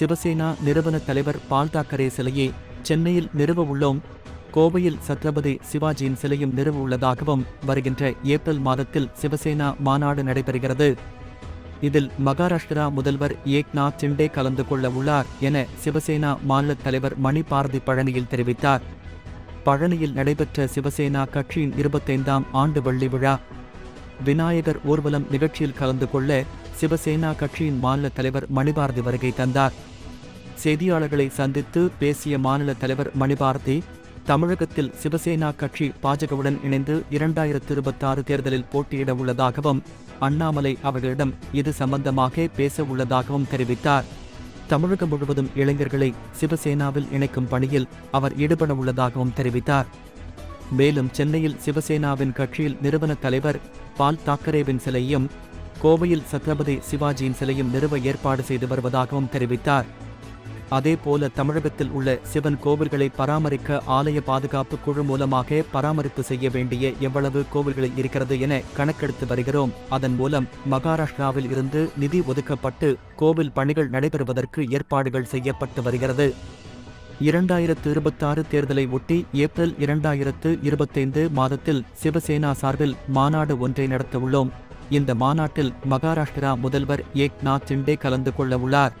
சிவசேனா நிறுவன தலைவர் பால் தாக்கரே சிலையை சென்னையில் நிறுவ உள்ளோம். கோவையில் சத்ரபதி சிவாஜியின் சிலையும் நிறுவ உள்ளதாகவும் வருகின்ற ஏப்ரல் மாதத்தில் சிவசேனா மாநாடு நடைபெறுகிறது. இதில் மகாராஷ்டிரா முதல்வர் ஏக்நாத் சிண்டே கலந்து கொள்ள உள்ளார் என சிவசேனா மாநில தலைவர் மணி பாரதி பழனியில் தெரிவித்தார். பழனியில் நடைபெற்ற சிவசேனா கட்சியின் இருபத்தைந்தாம் ஆண்டு வெள்ளி விழா. விநாயகர் ஊர்வலம் நிகழ்ச்சியில் கலந்து கொள்ள சிவசேனா கட்சியின் மாநில தலைவர் மணிபாரதி வருகை தந்தார். செய்தியாளர்களை சந்தித்து பேசிய மாநில தலைவர் மணிபாரதி தமிழகத்தில் சிவசேனா கட்சி பாஜகவுடன் இணைந்து இரண்டாயிரத்து இருபத்தாறு தேர்தலில் போட்டியிட உள்ளதாகவும் அண்ணாமலை அவர்களிடம் இது சம்பந்தமாக பேச உள்ளதாகவும் தெரிவித்தார். தமிழகம் முழுவதும் இளைஞர்களை சிவசேனாவில் இணைக்கும் பணியில் அவர் ஈடுபட உள்ளதாகவும் தெரிவித்தார். மேலும் சென்னையில் சிவசேனாவின் கட்சியில் நிறுவன தலைவர் பால் தாக்கரேவின் சிலையும் கோவையில் சத்ரபதி சிவாஜியின் சிலையும் நிறுவ ஏற்பாடு செய்து வருவதாகவும் தெரிவித்தார். அதேபோல தமிழகத்தில் உள்ள சிவன் கோவில்களை பராமரிக்க ஆலய பாதுகாப்பு குழு மூலமாக பராமரிப்பு செய்ய வேண்டிய எவ்வளவு கோவில்கள் இருக்கிறது என கணக்கெடுத்து வருகிறோம். அதன் மூலம் மகாராஷ்டிராவில் இருந்து நிதி ஒதுக்கப்பட்டு கோவில் பணிகள் நடைபெறுவதற்கு ஏற்பாடுகள் செய்யப்பட்டு வருகிறது. இரண்டாயிரத்து இருபத்தாறு தேர்தலை ஒட்டி ஏப்ரல் இரண்டாயிரத்து இருபத்தைந்து மாதத்தில் சிவசேனா சார்பில் மாநாடு ஒன்றை நடத்த உள்ளோம். இந்த மாநாட்டில் மகாராஷ்டிரா முதல்வர் ஏக்நாத் சிண்டே கலந்து கொள்ள உள்ளார்.